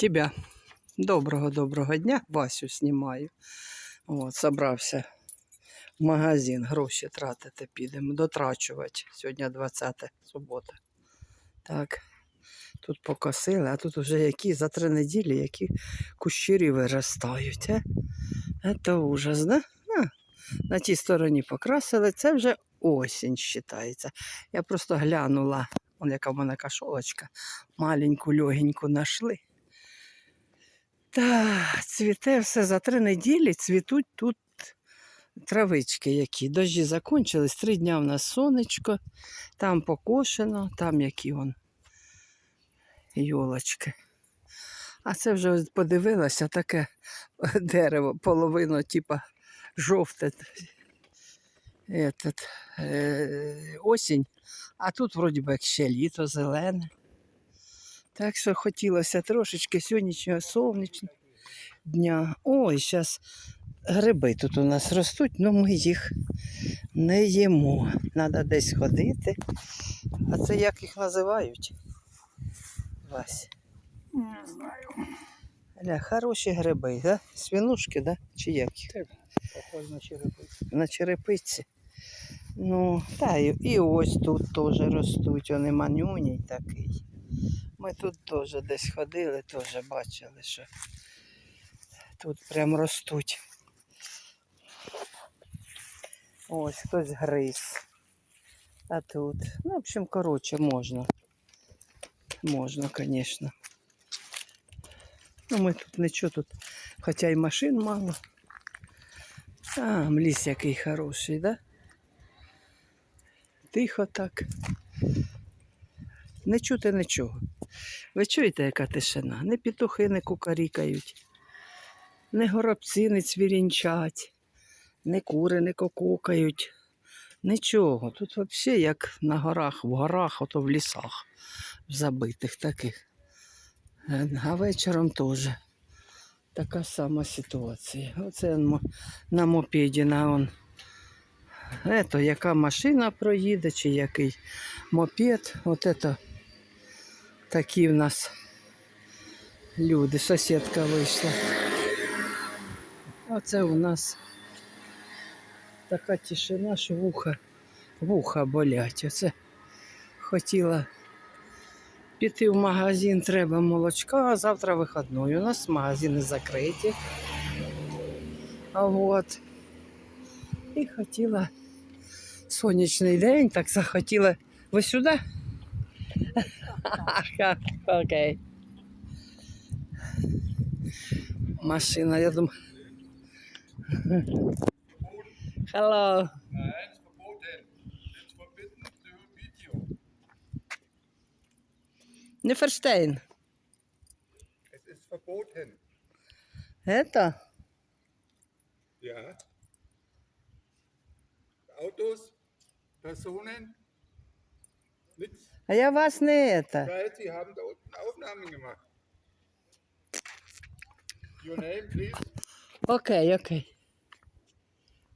Тебя. Доброго доброго дня. Васю знімаю. От, собрався в магазин, гроші тратити підемо, дотрачувати. Сьогодні 20 субота. Так. Тут покосили, а тут вже які за три неділі, які кущирі виростають. А? Це ужас, да? А, на тій стороні покрасили, це вже осінь вважається. Я просто глянула, он яка в мене кашолочка, маленьку легеньку нашли. Та цвіте все за три неділі, цвітуть тут травички які. Дощі закончились, три дня в нас сонечко, там покошено, там які вон йолочки. А це вже ось подивилася таке дерево, половину, типа жовте. Этот, е, осінь, а тут вроді би ще літо зелене. Так що хотілося трошечки сьогоднішнього сонячного дня. Ой, зараз гриби тут у нас ростуть, але ми їх не їмо. Треба десь ходити. А це як їх називають? Вась. Не знаю. Ля, хороші гриби, да? Свінушки, да? Чи як їх? Похоже на черепицю. На черепиці. Ну, та і, і ось тут теж ростуть, вони манюній такий. Ми тут теж десь ходили, теж бачили, що тут прям ростуть. Ось хтось гриз. А тут. Ну, в общем, коротше, можна. Можна, звісно. Ну, ми тут нічого тут, хоча й машин мало. А, ліс який хороший, да? Тихо так. Не чути нічого. Ви чуєте, яка тишина? Не петухи не кукарікають, не горобці не цвірінчать, не кури не кококають. Нічого. Тут взагалі як на горах, в горах, ото в лісах, в забитих таких. А вечором теж така сама ситуація. Оце на мопеді на он. Ето, яка машина проїде, чи який мопед. От ето такі в нас люди. Сусідка вийшла. Оце у нас така тишина, що вуха, вуха болять. Оце хотіла піти в магазин, треба молочка, а завтра вихідний. У нас магазини закриті. А от. І хотіла сонячний день, так захотіла. Ви сюди? Ага, Окей. Машина, я думаю. Hello. Nein, ist verboten. Ist verboten zu Video. Не Ферштейн. Es ist verboten. Это? Ja. Autos, Personen, nichts. А я вас не это. Weil sie haben da unten Aufnahmen gemacht. Your name, please? Окей, окей.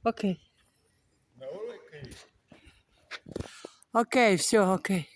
Окей. No, okay. Окей, все, окей.